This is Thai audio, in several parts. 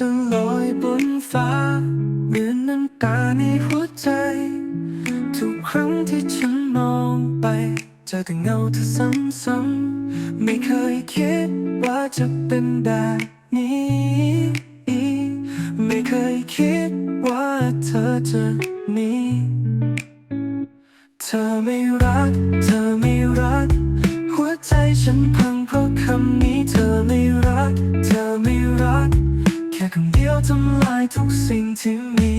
จะลอยบนฟ้าเหมือนน้ำตาในหัวใจ ทุกครั้งที่ฉันมองไปเจอแต่เงาเธอซ้ำๆไม่เคยคิดว่าจะเป็นแบบนี้ ไม่เคยคิดว่าเธอจะมี เธอไม่รัก เธอไม่รัก หัวใจฉันพังเพราะคำนี้ เธอไม่รัก เธอไม่รัก ค่คำเดียวทำลายทุกสิ่งที่มี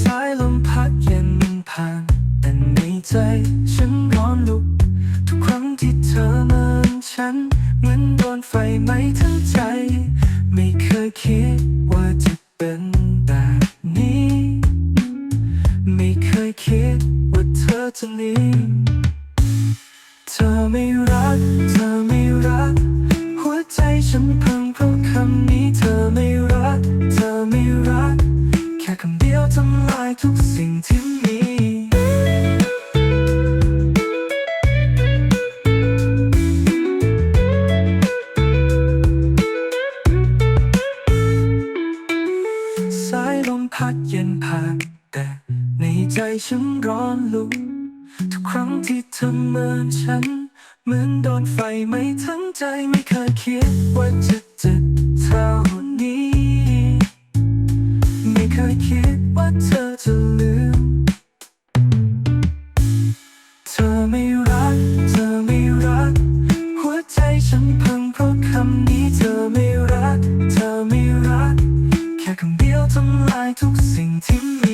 สายลมพัดเย็นผ่านแต่ในใจฉันร้อนลุก ทุกครั้งที่เธอเมินฉัน เหมือนโดนไฟไหม้ทั้งใจ ไม่เคยคิดว่าจะเป็น ก เธอไม่รัก หัวใจฉันพังเพราะคำนี้เธอไม่รัก เธอไม่รัก แค่คำเดียวทำลายทุกสิ่งที่มีสายลมพัดเย็นผ่านแต่ในใจฉันร้อนลุกทุกครั้งที่เธอเมินฉัน เหมือนโดนไฟไม่ทั้งใจไม่เคยคิดว่าจะเจ็บเท่านี้ ไม่เคยคิดว่าเธอจะลืม เธอไม่รัก เธอไม่รัก หัวใจฉันพังเพราะคำนี้เธอไม่รัก เธอไม่รัก แค่คำเดียวทำลายทุกสิ่งที่มี